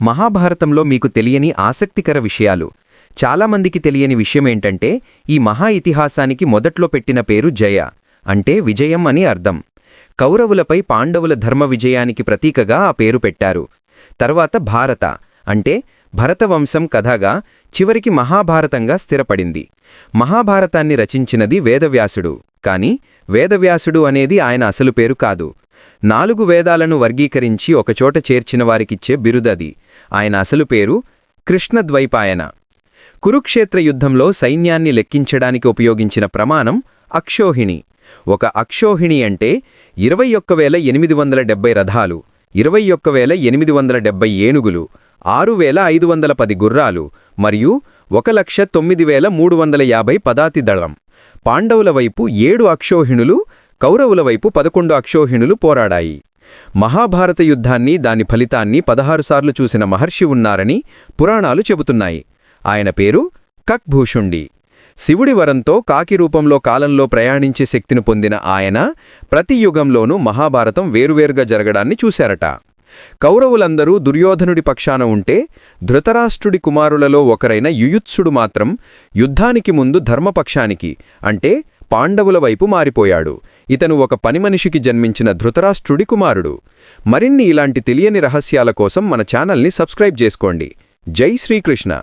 మహాభారతంలో మీకు తెలియని ఆసక్తికర విషయాలు. చాలామందికి తెలియని విషయమేంటంటే ఈ మహా ఇతిహాసానికి మొదట్లో పెట్టిన పేరు జయ అంటే విజయం అని అర్థం. కౌరవులపై పాండవుల ధర్మ విజయానికి ప్రతీకగా ఆ పేరు పెట్టారు. తర్వాత భారత అంటే భరతవంశం కథగా చివరికి మహాభారతంగా స్థిరపడింది. మహాభారతాన్ని రచించినది వేదవ్యాసుడు కాని వేదవ్యాసుడు అనేది ఆయన అసలు పేరు కాదు. నాలుగు వేదాలను వర్గీకరించి ఒకచోట చేర్చిన వారికిచ్చే బిరుదది. ఆయన అసలు పేరు కృష్ణద్వైపాయన. కురుక్షేత్ర యుద్ధంలో సైన్యాన్ని లెక్కించడానికి ఉపయోగించిన ప్రమాణం అక్షోహిణి. ఒక అక్షోహిణి అంటే ఇరవై ఒక్క వేల ఎనిమిది వందల డెబ్బై రథాలు ఇరవై ఒక్క వేల ఎనిమిది వందల డెబ్బై ఏనుగులు ఆరు వేల ఐదు వందల పది గుర్రాలు మరియు ఒక లక్ష తొమ్మిది వేల మూడు వందల యాభై పదాతి దళం. పాండవుల వైపు ఏడు అక్షోహిణులు కౌరవుల వైపు పదకొండు అక్షోహిణులు పోరాడాయి. మహాభారత యుద్ధాన్ని దాని ఫలితాన్ని పదహారుసార్లు చూసిన మహర్షి ఉన్నారని పురాణాలు చెబుతున్నాయి. ఆయన పేరు కక్భూషుండి. శివుడి వరంతో కాకి రూపంలో కాలంలో ప్రయాణించే శక్తిని పొందిన ఆయన ప్రతి యుగంలోనూ మహాభారతం వేరువేరుగా జరగడాన్ని చూశారట. కౌరవులందరూ దుర్యోధనుడి పక్షాన ఉంటే ధృతరాష్ట్రుడి కుమారులలో ఒకరైన యుయుత్సుడు మాత్రం యుద్ధానికి ముందు ధర్మపక్షానికి అంటే పాండవుల వైపు మారిపోయాడు. ఇతను ఒక పనిమనిషికి జన్మించిన ధృతరాష్ట్రుడి కుమారుడు. మరిన్ని ఇలాంటి తెలియని రహస్యాల కోసం మన ఛానల్ని సబ్స్క్రైబ్ చేసుకోండి. జై శ్రీకృష్ణ.